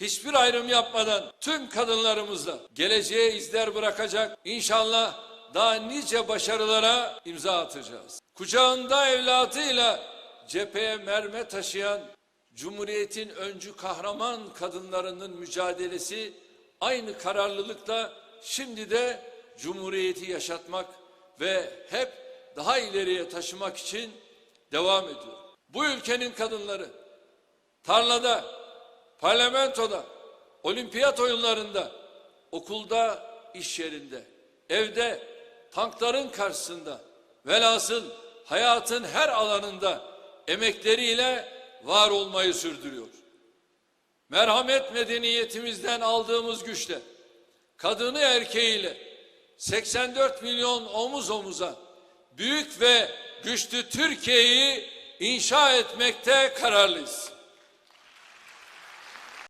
hiçbir ayrım yapmadan tüm kadınlarımızla geleceğe izler bırakacak inşallah daha nice başarılara imza atacağız. Kucağında evladıyla cepheye merme taşıyan Cumhuriyet'in öncü kahraman kadınlarının mücadelesi aynı kararlılıkla şimdi de Cumhuriyeti yaşatmak ve hep daha ileriye taşımak için devam ediyor. Bu ülkenin kadınları tarlada, parlamentoda, olimpiyat oyunlarında, okulda, iş yerinde, evde, tankların karşısında, velhasıl hayatın her alanında emekleriyle var olmayı sürdürüyor. Merhamet medeniyetimizden aldığımız güçle, kadını erkeğiyle 84 milyon omuz omuza büyük ve güçlü Türkiye'yi inşa etmekte kararlıyız.